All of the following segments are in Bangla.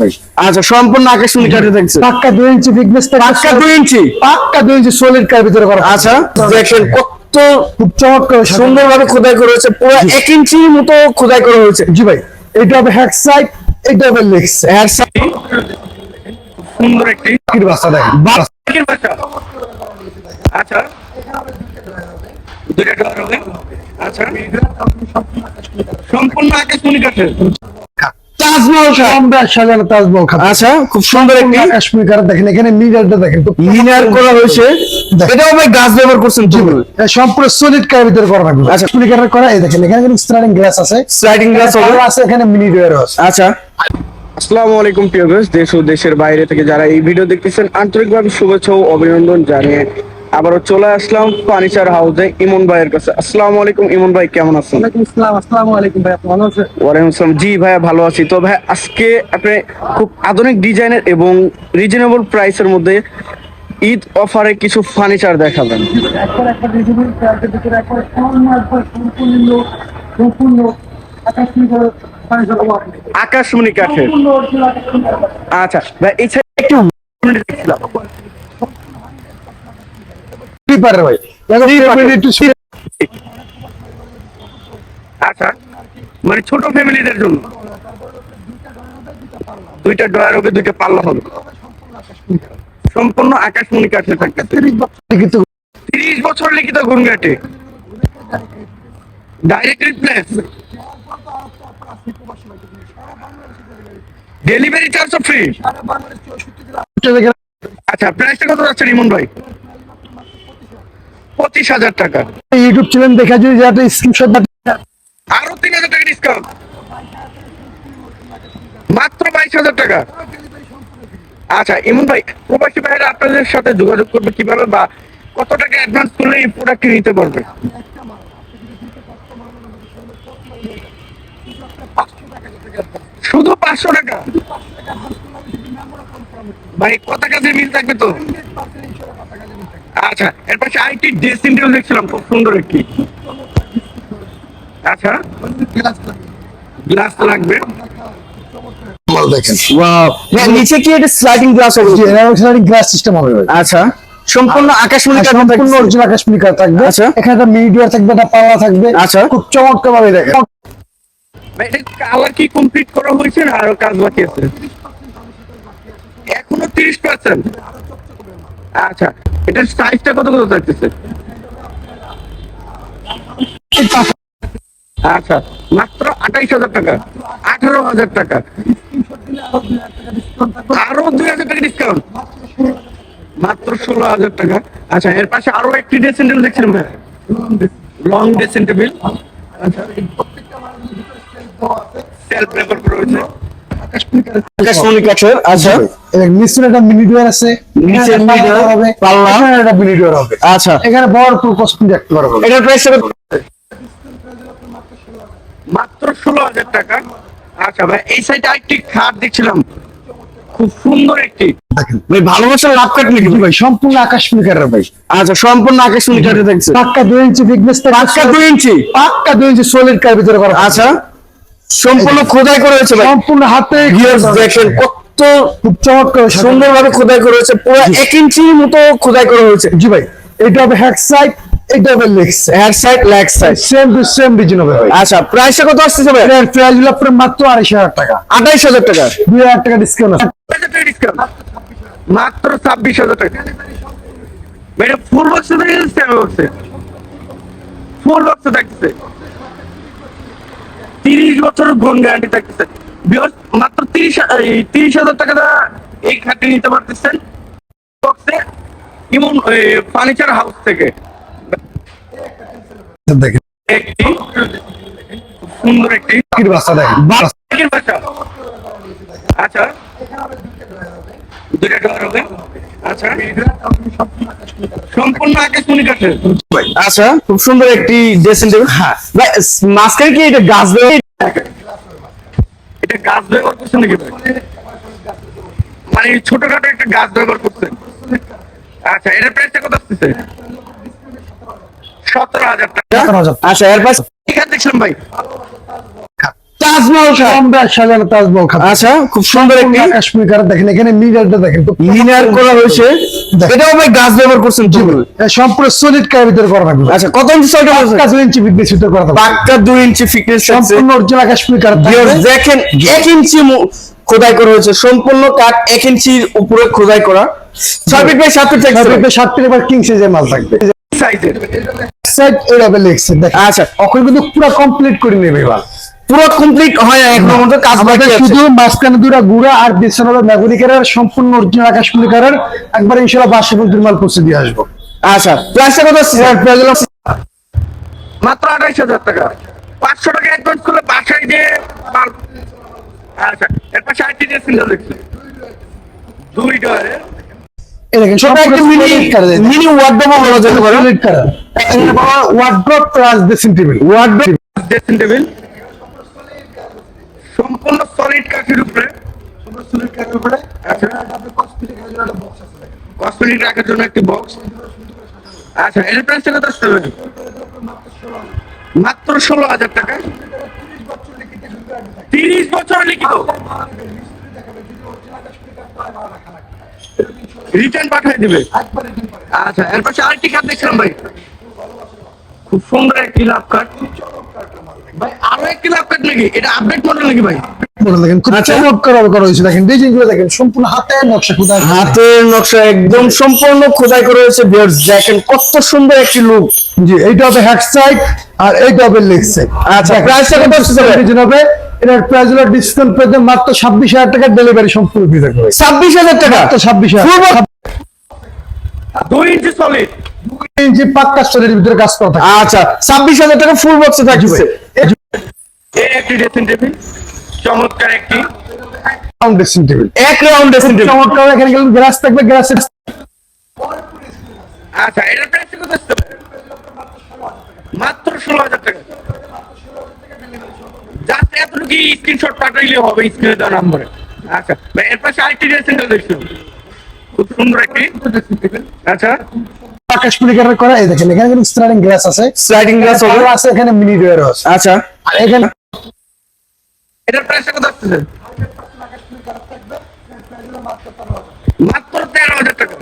ভাই আচ্ছা সম্পূর্ণ আকাশমণি কাঠে থাকছে। পাক্কা দুই ইঞ্চি বিগনেস পাক্কা দুই ইঞ্চি? পাক্কা দুই ইঞ্চি সলিড কার ভিতরে করা। আচ্ছা দেখেন কত খুব চমৎকার। সুন্দরভাবে খোদাই করা হয়েছে। পুরো এক ইঞ্চির মতো খোদাই করা হয়েছে। জি ভাই এটা হবে হ্যাক সাইড এটা হবে লেগ সাইড এর সুন্দর একটি পাখির বাচ্চা দেখেন। বাচ্চাদের বাচ্চা। আচ্ছা। দুইটা ডোর হবে। আচ্ছা। সম্পূর্ণ আকাশমণি কাঠের তাজমহল খাট। সাজানো তাজমহল আচ্ছা খুব সুন্দর একটি কাশ্মীর কার দেখেন এখানে মিরারটা দেখেন মিনার করা হয়েছে। এটাও ভাই গাছ ব্যবহার করছেন জি সম্পূর্ণ সলিড কার ভিতরে করা থাকবে। আচ্ছা। আচ্ছা স্পিকার করা এই দেখেন এখানে কিন্তু স্টার্টিং গ্লাস আছে। স্লাইডিং গ্লাস আছে এখানে মিনি ডোয়ারও আছে। আচ্ছা। আসসালামু আলাইকুম প্রিয় দেশ ও দেশের বাইরে থেকে যারা এই ভিডিও দেখতেছেন আন্তরিকভাবে শুভেচ্ছা ও অভিনন্দন জানিয়ে আবারও চলে আসলাম ফার্নিচার হাউসে ইমন ভাইয়ের কাছে। আসসালামু আলাইকুম ইমন ভাই কেমন আছেন? ওয়ালাইকুম আসসালাম আলাইকুম ভাই ভালো আছেন? ওয়ালাইকুম আসসালাম। জি ভাইয়া ভালো আছি। তো ভাই আজকে আপনি খুব আধুনিক ডিজাইনের এবং রিজনেবল প্রাইসের মধ্যে ঈদ অফারে কিছু ফার্নিচার দেখাবেন। আকাশমণি কাঠের। আচ্ছা ভাই এই একটু দেখছিলাম ভাই। একটু আচ্ছা মানে ছোট ফ্যামিলিদের জন্য। দুইটা ডয়ার হবে দুইটা পাল্লা হবে। সম্পূর্ণ আকাশমণি কাঠে থাকতেছে তিরিশ বছর লিখিত গুনগাটে direct replace delivery charge free আচ্ছা প্রাইসটা কত যাচ্ছে রিমন ভাই? পঁচিশ হাজার টাকা। ইউটিউব চ্যানেল দেখা যদি যাতে স্ক্রিনশট আরও তিন হাজার টাকা ডিসকাউন্ট মাত্র বাইশ হাজার টাকা। আচ্ছা ইমন ভাই প্রবাসী ভাইরা আপনাদের সাথে যোগাযোগ করবে কীভাবে বা কত টাকা অ্যাডভান্স করলে এই প্রোডাক্ট নিতে পারবে? শুধু পাঁচশো টাকা। ভাই কত কাজে মিল থাকবে তো? আচ্ছা এর পাশে আইটি ড্রেসিং টেবিল দেখছিলাম খুব সুন্দর একটি। আচ্ছা গ্লাস লাগবে। মাল দেখেন। ওয়াও নিচে কি এটা স্লাইডিং গ্লাস হবে? গ্লাস সিস্টেম হবে আচ্ছা সম্পূর্ণ আকাশমণি আর কাঠের সম্পূর্ণ অরিজিনাল থাকবে। আচ্ছা। এখানে একটা মিনি থাকবে একটা পাল্লা থাকবে। আচ্ছা। খুব চমৎকার ভাবে দেখেন এটা কালার কি কমপ্লিট করা হয়েছে না আরও কাজ বাকি আছে? এখনও তিরিশ পার্সেন্ট আচ্ছা এটার সাইজটা কত কত থাকতেছে? আচ্ছা মাত্র আঠাইশ হাজার টাকা, আঠারো হাজার টাকা। আরও দুই হাজার টাকা ডিসকাউন্ট মাত্র ষোলো হাজার টাকা। আচ্ছা এর পাশে আরও একটি ড্রেসিং টেবিল দেখছিলাম ভাই। লং ড্রেসিং টেবিল আচ্ছা সেলফ রেফার রয়েছে। আকাশমণি কাঠের আচ্ছা। নিচে একটা মিনি ডোয়ার আছে। নিচে এখানে mini হবে। পাল্লা। একটা মিনি ডোয়ার হবে। আচ্ছা। এখানে ভরপুর কসমেটিক দেখতে পারব এটার প্রাইস মাত্র ষোলো হাজার টাকা। আচ্ছা ভাই এই সাইডে আরেকটি খাট দেখছিলাম। খুব সুন্দর একটি। দেখেন। ভাই ভালোবাসার লাভ কাট নাকি? ভাই সম্পূর্ণ আকাশমণি কারের ভাই। আচ্ছা সম্পূর্ণ আকাশমণি কাঠে থাকছে পাক্কা দুই ইঞ্চি বিগনেস পাক্কা দুই ইঞ্চি? পাক্কা দুই ইঞ্চি সলিড কার ভিতরে করা। আচ্ছা। সম্পূর্ণ খোদাই করা হয়েছে ভাই। সম্পূর্ণ হাতে দেখেন কত খুব চমৎকার সুন্দর সুন্দরভাবে খোদাই করা হয়েছে পুরো এক ইঞ্চির মতো খোদাই করা হয়েছে। জি ভাই এটা হবে হ্যাক সাইড এটা হবে leg side hair side leg side same to same design হবে ভাই। আচ্ছা প্রাইসটা কত আসতেছে ভাই? এর প্রাইস হলো আপনার মাত্র আড়াইশ হাজার টাকা। আঠাইশ হাজার টাকা। দুই হাজার টাকা ডিসকাউন্ট আছে। মাত্র ছাব্বিশ হাজার টাকা। এটা ফুল বক্সে বক্সে ফুল বক্সে থাকতেছে তিরিশ বছর গুণ গ্যারান্টি থাকতেছে। মাত্র তিরিশ তিরিশ হাজার টাকা দা এই খাটে নিতে পারতেছেন। বক্সে ইমন ফার্নিচার হাউস থেকে। দেখেন। একটি সুন্দর একটি দেখেন। আচ্ছা। দুইটা ডোর হবে। আচ্ছা। আচ্ছা খুব সুন্দর একটি ড্রেসিং টেবিল হ্যাঁ। ভাই মাঝখানে কি এটা গাছ দেওয়া? এটা গাছ ব্যবহার করছেন নাকি ভাই? মানে ছোটখাটো একটা গাছ ব্যবহার করছেন আচ্ছা এটার প্রাইসটা কত আসতেছে? সতেরো হাজার টাকা। আচ্ছা এর পাশে এখানে দেখছিলাম ভাই। তাজমহল সাজানো তাজমহল আচ্ছা খুব সুন্দর একটি কাশ্মীর কার দেখেন এখানে মিনারটা দেখেন লিনার করা হয়েছে। এটাও ভাই গাছ ব্যবহার করছেন সম্পূর্ণ সলিড কার ভিতরে করা থাকবে। আচ্ছা কত ইঞ্চি ইঞ্চি ফিটনেস ভিতরে করা থাকবে। পাক্কা ইঞ্চি ফিটনেস সম্পূর্ণ অরিজিনাল কাশ্মীর কার দেখেন এক ইঞ্চি খোদাই করা হয়েছে। সম্পূর্ণ কাঠ এক ইঞ্চির উপরে খোদাই করা। সাত ফিট থাকছে থাকবে সাত ফিট এবার কিং সাইজের মাল থাকবে। সাইজের সাইড এভাবে লিখছে দেখেন। আচ্ছা। এখন কিন্তু পুরো কমপ্লিট করে নেবে এবার। পুরো কমপ্লিট হয় এখনও মধ্যে কাজ বাকি আছে। শুধু মাঝখানে দুটা গুড়া আর হলো ম্যাগুনিকারের সম্পূর্ণ অরিজিনাল আকাশমণি কারের একবার ইনশাল্লাহ বাসে পর্যন্ত মাল পৌঁছে দিয়ে আসব। আচ্ছা প্রাইসটা কত এর প্রাইস হলো মাত্র আঠাইশ হাজার টাকা। পাঁচশো টাকা অ্যাডভান্স করলে বাসায় যে মাল আচ্ছা এর পাশে আইটি দিয়ে সিলিন্ডার দেখছি। দুই একটা মিনি মিনি ওয়ার্ডরোব বলা যেতে পারে। Wardrobe plus dressing table wardrobe dressing table সম্পূর্ণ সলিড কাঠের উপরে। আচ্ছা কসমেটিক রাখার জন্য একটি বক্স আচ্ছা এর প্রাইসটা কত আসতে হবে মাত্র ষোলো হাজার টাকা। তিরিশ বছর লিখিত। রিটার্ন পাঠিয়ে দিবে। আচ্ছা এর পাশে আরেকটি কার্ড দেখছিলাম ভাই। খুব সুন্দর একটি লাভ কার্ড ভাই আরও একটি লাভ কার্ড নাকি এটা আপডেট মডেল নাকি ভাই। বলে দেখেন খুব আচ্ছা। চমৎকার ভাবে করা হয়েছে। দেখেন ডিজাইনগুলো দেখেন সম্পূর্ণ হাতের নকশা খুদা হাতের নকশা। একদম সম্পূর্ণ খোদাই করা হয়েছে ভিউয়ার্স দেখেন কত সুন্দর একটি লুক জি এইটা হবে হ্যাক সাইড আর এইটা হবে লেগ সাইড আচ্ছা, কত আসছে? হবে। এটার প্রাইস হলো ডিসকাউন্ট পেতে মাত্র ছাব্বিশ হাজার টাকা ডেলিভারি সম্পূর্ণ ফ্রি থাকবে ছাব্বিশ হাজার টাকা? ছাব্বিশ হাজার। দুই ইঞ্চি সলিড ইঞ্চি পাক্কা স্টোরের ভিতরে কাজ করা থাকে। আচ্ছা ছাব্বিশ হাজার টাকা ফুল বক্সে থাকছে এই একটি ড্রেসিং টেবিল চমৎকার একটি। ড্রেসিং টেবিল এক রাউন্ড ড্রেসিং টেবিল চমৎকার এখানে গেলে গ্লাস থাকবে গ্লাসের আচ্ছা এটার প্রাইস কত? মাত্র ষোলো হাজার টাকা। জাস্ট এতটুকু স্ক্রিনশট পাঠাইলে হবে স্ক্রিনে দেওয়া নম্বরে। আচ্ছা ভাই এর পাশে আরেকটি ড্রেসিং টেবিল দেখছি। খুব সুন্দর একটি। আচ্ছা আকাশ পরিকারের করা এই দেখেন এখানে কিন্তু স্টারিং গ্লাস আছে। স্লাইডিং গ্লাস আছে এখানে মিনি ডোয়ারও আছে। আচ্ছা। আর এখানে এটার প্রাইস কত আসতেছে? মাত্র তেরো হাজার টাকা।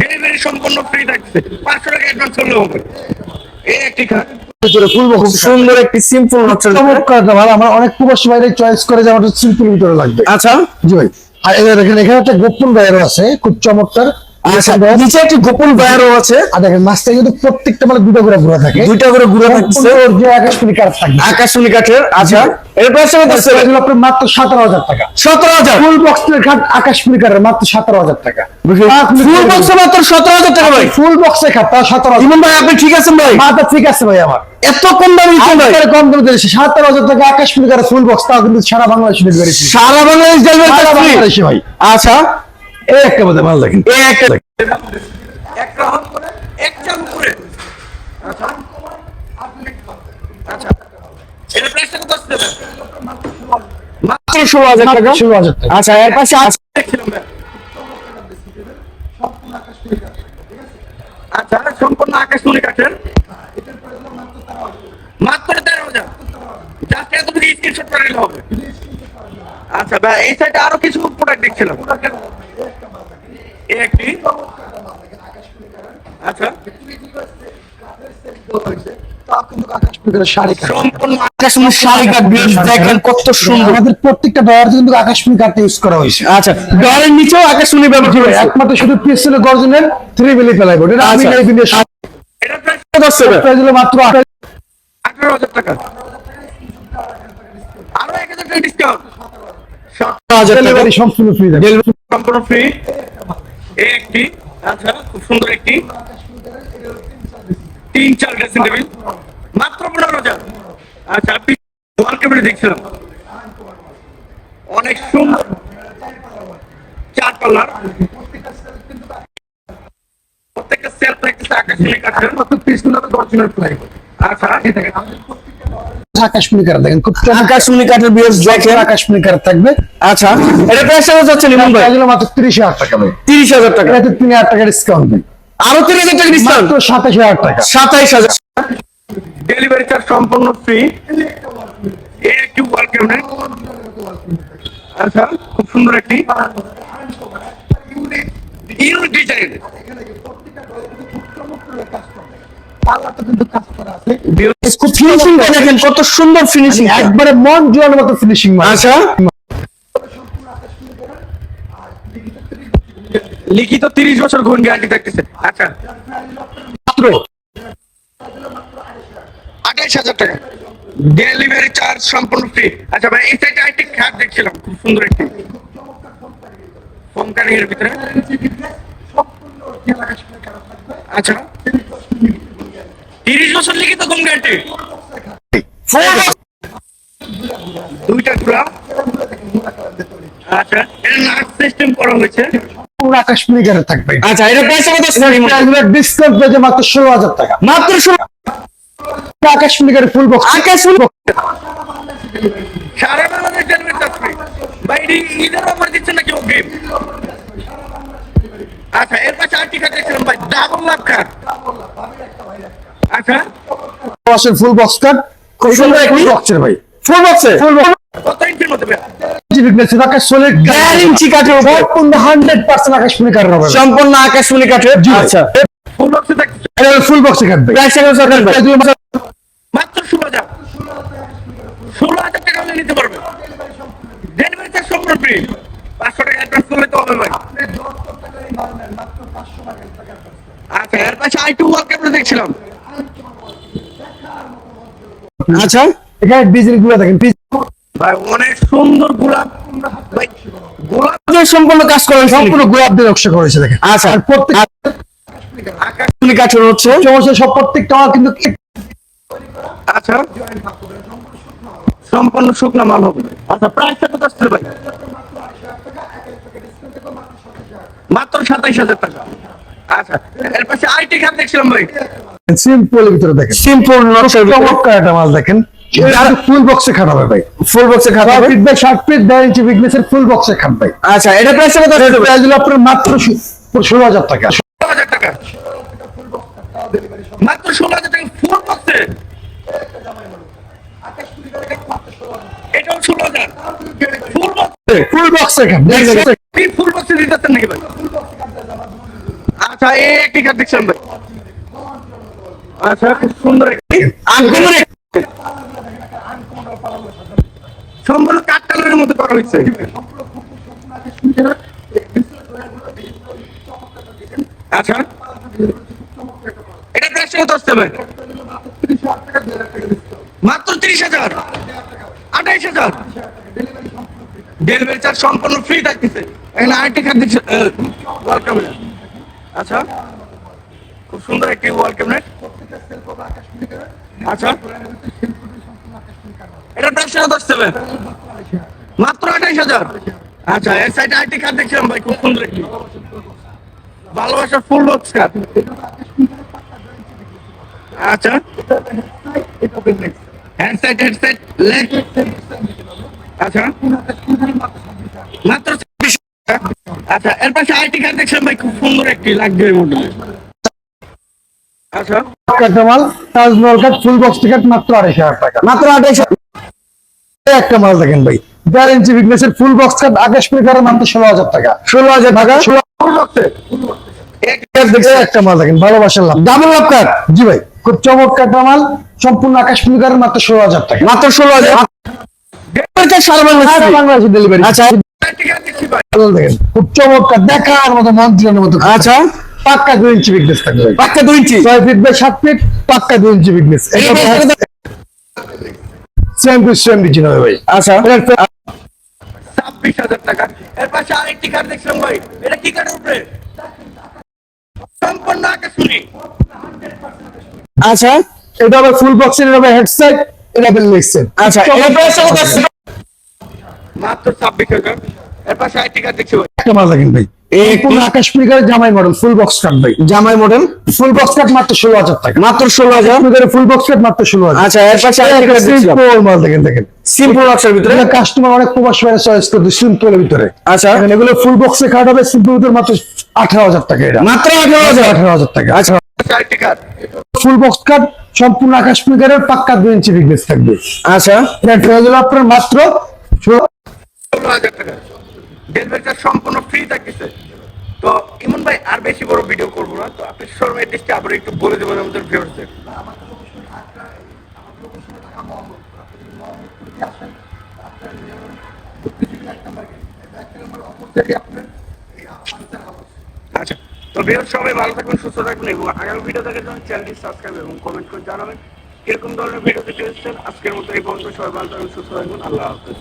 ডেলিভারি সম্পূর্ণ ফ্রি থাকছে। পাঁচশো টাকা অ্যাডভান্স করলে হবে। এই একটি ভিতরে ফুল খুব সুন্দর একটি সিম্পল নকশা চমৎকার। আমার অনেক প্রবাসী বাইরে চয়েস করে যে আমার সিম্পল ভিতরে লাগবে। আচ্ছা। জি ভাই। আর এই দেখেন এখানে একটা গোপন বাইরও আছে খুব চমৎকার। আচ্ছা নিচে একটি গোপন বায়ারও আছে। আর দেখেন মাছটা কিন্তু প্রত্যেকটা মানে দুটো করে ঘোরা থাকে। দুইটা করে ঘুরে থাকছে যে আকাশ পরিকার থাকবে আকাশমণি কাঠের আচ্ছা। এর প্রাইস কত আছে এগুলো আপনার মাত্র সতেরো হাজার টাকা। ফুল বক্সের মাত্র ফুল বক্সে মাত্র ভাই। ফুল ইমন ভাই আপনি ঠিক আছেন ভাই? মাথা ঠিক আছে ভাই আমার। এত কম দামে দিচ্ছেন ভাই। কম হাজার টাকা ফুল বক্স তাও কিন্তু সারা বাংলাদেশে ডেলিভারি সারা বাংলাদেশ ডেলিভারি সারা বাংলাদেশে ভাই। আচ্ছা। একটা করে এক চাল করে আচ্ছা আচ্ছা এটার প্রাইসটা কত আসতে মাত্র ষোলো হাজার টাকা? ষোলো হাজার টাকা। আচ্ছা এর পাশে আছে আচ্ছা সম্পূর্ণ আকাশমণি কাঠের। মাত্র তেরো হাজার। জাস্ট এতটুকু স্ক্রিনশট করে নিলে হবে। আচ্ছা এই সাইডে আরও কিছু প্রোডাক্ট দেখছিলাম। কাঠ বিয়ার্স দেখেন কত সুন্দর। আমাদের প্রত্যেকটা ডয়ার কিন্তু আকাশমণি কাঠ ইউজ করা হয়েছে। আচ্ছা ডরের নিচেও আকাশমণি ব্যবহার করেছে। একমাত্র শুধু পিএসএল গর্জনের থ্রি বিলি ফেলাইব এটা আমি আচ্ছা। হলো মাত্র আঠারো হাজার টাকা। আরও এক হাজার টাকা ডিসকাউন্ট হাজার টাকা। সম্পূর্ণ ফ্রি সম্পূর্ণ ফ্রি এই একটি আচ্ছা খুব সুন্দর একটি। তিন, চার ড্রেসিং টেবিল মাত্র পনেরো হাজার। আচ্ছা আপনি ওয়াল দেখছিলাম। অনেক সুন্দর। চার পাল্লার প্রত্যেকটা সেলফ থাকতেছে আকাশী কাঠের আচ্ছা দেখেন আকাশমণি কাঠ দেখেন খুব আকাশমণি কাঠের বিয়ার্স দেখেন। আকাশমণি কাঠ থাকবে। আচ্ছা এটা প্রাইস কত যাচ্ছে ইমন ভাই? হলো মাত্র তিরিশ হাজার টাকা ভাই। তিরিশ হাজার টাকা। এটাতে তিন হাজার টাকা ডিসকাউন্ট দিন আরও তিন হাজার টাকা ডিসকাউন্ট মাত্র সাতাশ হাজার টাকা। সাতাইশ হাজার। ডেলিভারি চার্জ সম্পূর্ণ ফ্রি এই একটি ওয়াল ক্যাবিনেট আচ্ছা খুব সুন্দর একটি। ইউনিক ডিজাইন পাল্লাতে কিন্তু কাজ করা আছে। খুব ফিনিশিং দেখেন কত সুন্দর ফিনিশিং একবারে মন জোয়ার মতো ফিনিশিং আচ্ছা। লিখিত তিরিশ বছর ঘন গ্যারান্টি থাকতেছে। আচ্ছা। মাত্র আঠাইশ হাজার টাকা। ডেলিভারি চার্জ সম্পূর্ণ ফ্রি আচ্ছা ভাই এই সাইডে আরেকটি খাট দেখছিলাম খুব সুন্দর একটি। ফোন কারিং এর ভিতরে। আচ্ছা। তিরিশ বছর লিখিত কোন গ্যারান্টি দুইটা খোলা। আচ্ছা এটা নাট সিস্টেম করা হয়েছে। থাকবে। আচ্ছা এটা পয়সা কত ডিসকাউন্ট পেয়েছে মাত্র ষোলো হাজার টাকা। মাত্র ষোলো আকাশ মিনিকারে ফুল বক্স আকাশ ফুল সারা বাংলাদেশ ডেলিভারি চার্জ ফ্রি ঈদের অফার দিচ্ছে নাকি ও গেম আচ্ছা এর পাশে আরেকটি খাট দেখছিলাম ভাই। ডাবল লাভ খাট আচ্ছা। ফুল বক্স কাট খুব সুন্দর একটি বক্সের ভাই। ফুল বক্সে ফুল সম্পূর্ণ আকাশমণি কাঠের। আচ্ছা। ফুল কাটবে মাত্র ষোলো হাজার। ষোলো হাজার টাকা হলে নিতে পারবে। ডেলিভারি চার্জ সম্পূর্ণ ফ্রি পাঁচশো টাকা অ্যাডভান্স করলে তো হবে ভাই। আচ্ছা এর পাশে আই টু ওয়াল ক্যামেরা দেখছিলাম। আচ্ছা। এখানে ডিজাইনগুলো দেখেন ভাই অনেক সুন্দর গোলাপ। ভাই গোলাপ আপনার সম্পূর্ণ কাজ করেন সম্পূর্ণ গোলাপ দিয়ে নকশা করেছে দেখেন। আচ্ছা। আর প্রত্যেক আকাশ কাঠের হচ্ছে। সমস্যা সব প্রত্যেকটা কিন্তু আচ্ছা। সম্পূর্ণ শুকনো মাল হবে। আচ্ছা প্রাইসটা কত আসছে ভাই? মাত্র সাতাইশ হাজার টাকা। আচ্ছা এর পাশে আইটি খাত দেখছিলাম ভাই। সিম্পল ভিতরে দেখেন। সিম্পল চমৎকার একটা মাল দেখেন। ফুল বক্সে ভাই। ফুল বক্সে ফিট বাই ষাট ফিট দেড় ইঞ্চি বিঘ্নেসের ফুল বক্সে আচ্ছা এটা প্রাইস কত প্রাইস হলো আপনার মাত্র ষোলো হাজার টাকা ষোলো হাজার টাকা। মাত্র ষোলো হাজার টাকা ফুল বক্সে এটাও ষোলো হাজার। ফুল বক্সে ফুল বক্সে খাট কি ফুল বক্সে দিতেছেন নাকি ভাই? আচ্ছা এই একটি কাঠ দেখছিলাম ভাই। আচ্ছা খুব সুন্দর একটি আনকমন সম্পূর্ণ কাঠ কালারের মধ্যে করা হয়েছে। আচ্ছা এটা প্রাইস কত আসছে ভাই মাত্র তিরিশ হাজার আঠাইশ হাজার। ডেলিভারি চার্জ সম্পূর্ণ ফ্রি থাকতেছে। এখানে আরেকটি খাট দিচ্ছে আচ্ছা খুব সুন্দর একটি ওয়াল ক্যাবিনেট আচ্ছা। এটা ভাই মাত্র আঠাইশ হাজার। আচ্ছা এর সাইডে আরেকটি খাট দেখছিলাম ভাই, খুব সুন্দর একটি। ভালোবাসার ফুল বক্স কাট আচ্ছা। আচ্ছা। মাত্র আচ্ছা এর পাশে আইটি কার্ড দেখছিলাম ভাই, খুব সুন্দর একটি লাগবে মডেল আচ্ছা। একটা মাল তাজমহল কাঠ ফুল বক্স টিকেট মাত্র আড়াইশ হাজার টাকা। মাত্র আঠাইশ একটা মাল দেখেন ভাই দেড় ইঞ্চি বিঘ্নেসের ফুল বক্স আকাশ মাত্র ষোলো হাজার টাকা। ষোলো হাজার টাকা? ষোলো ফুল বক্সে এই একটা মাল দেখেন ভালোবাসার লাভ। ডাবল লাভ কাঠ জি ভাই খুব চমৎকার মাল সম্পূর্ণ আকাশ মাত্র ষোলো হাজার টাকা। মাত্র ষোলো হাজার। সারা ডেলিভারি আচ্ছা। খুব চমৎকার দেখার মতো মন্ত্রণের মতো। আচ্ছা। পাক্কা দুই ইঞ্চি বিঘ্নেস থাকবে। পাক্কা দুই ইঞ্চি? ছয় ফিট বাই সাত ফিট পাক্কা দুই ইঞ্চি বিঘ্নেস এটা সেম টু সেম ডিজাইন হবে ভাই। আচ্ছা। ছাব্বিশ হাজার টাকা। এর পাশে আরেকটি কার্ড দেখছিলাম ভাই। এটা কি কার্ডের উপরে? সম্পূর্ণ আকাশমণি। আচ্ছা। এটা হবে ফুল বক্সের এটা হেডসেট এটা লেগ সেট আচ্ছা মাত্র ছাব্বিশ হাজার এর পাশে আরেকটি কার্ড দেখছি ভাই। একটা মাল দেখেন ভাই। আকাশ জামাই মডেল ফুল বক্স কাট ভাই। জামাই মডেল ফুল বক্স কাট মাত্র ষোলো হাজার টাকা। মাত্র ষোলো হাজার? ফুল বক্স কাট মাত্র ষোলো হাজার। আচ্ছা এর পাশে মাল দেখেন দেখেন। সিম্পল ভিতরে? কাস্টমার অনেক প্রবাসী বাইরে চয়েস করতে সিম্পলের ভিতরে। আচ্ছা। এগুলো ফুল বক্সে কাট হবে সিম্পল ভিতরে মাত্র আঠারো হাজার টাকা এটা। মাত্র আঠারো হাজার? আঠারো হাজার টাকা। আচ্ছা। ফুল বক্স কাট সম্পূর্ণ আকাশ ফিগারের পাক্কা দুই ইঞ্চি বিগনেস থাকবে। আচ্ছা। এটা আপনার মাত্র ষোলো হাজার টাকা ডেলিভারি চার্জ সম্পূর্ণ ফ্রি থাকতেছে। তো ইমন ভাই, আর বেশি বড় ভিডিও করব না, তো আপনি শোরুমের ডিসটা আবার একটু বলে দেবেন আমাদের ভিউয়ার্সদের আচ্ছা তো ভিউয়ার সবাই ভালো থাকবেন সুস্থ থাকবেন এবং আগামী ভিডিও দেখার জন্য চ্যানেলটি সাবস্ক্রাইব এবং কমেন্ট করে জানাবেন। কীরকম ধরনের ভিডিও দেখতে আজকের মতো এই পর্যন্ত সবাই ভালো থাকবেন সুস্থ থাকবেন আল্লাহ হাফেজ।